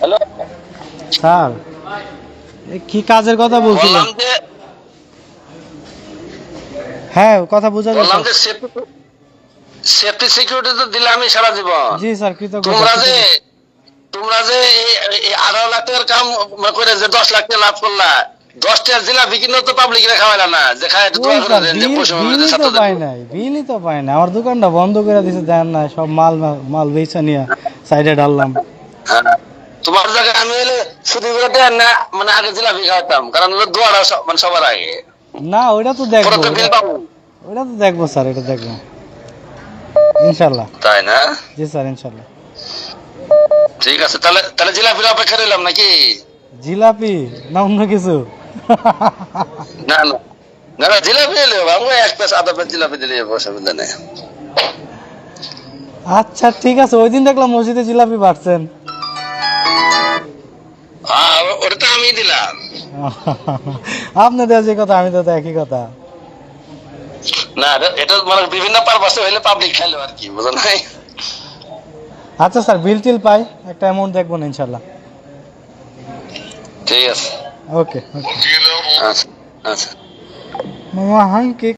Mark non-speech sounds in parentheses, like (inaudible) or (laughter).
Hello? Sir কি কাজের কথা বলছিলেন? হ্যাঁ কথা বোঝা যাচ্ছে সেফটি সিকিউরিটি তো দিলে আমি সারা জীবন। জি স্যার কৃতজ্ঞ তোমরা যে তোমরা যে এই- আঠারো লাখ টাকার কাম করে যে দশ লাখ টাকা লাভ করলা দশটা জেলা বিকিন্ন তো পাবলিক রে খাওয়াইলা না যে খায় তো পাই নাই বিলই তো পাই না আমার দোকানটা বন্ধ করে দিছে দেন না সব মাল মাল বেচা নিয়ে সাইডে ডাললাম হ্যাঁ। তোমার জায়গায় আমি হলে শুধু না মানে আগে জিলাপি খাওয়াতাম কারণ হলো দোয়ারা মানে সবার আগে। না ওইটা তো দেখব ওইটা- তো দেখব স্যার এটা দেখব। ইনশাল্লাহ তাই না? জি স্যার ইনশাল্লাহ ঠিক আছে তাহলে তাহলে জিলাপির অপেক্ষা রইলাম নাকি? জিলাপি? না অন্য কিছু। না না। না না জিলাপি এলে আমি এক পেস আধা পেস জিলাপি দিলে অসুবিধা নেই। আচ্ছা ঠিক আছে ওই দিন দেখলাম মসজিদে জিলাপি বাড়ছেন। ওটা তো আমি দিলাম। (laughs) আপনাদের যে কথা আমি তো একই কথা। না এটা- মানে বিভিন্ন পারপাসে হইলে পাবলিক খাইলো আর কি বুঝো নাই? আচ্ছা স্যার বিল টিল পাই একটা অ্যামাউন্ট দেখব না ইনশাল্লাহ ঠিক আছে। ওকে ওকে আচ্ছা আচ্ছা। মামা হাঙ্কি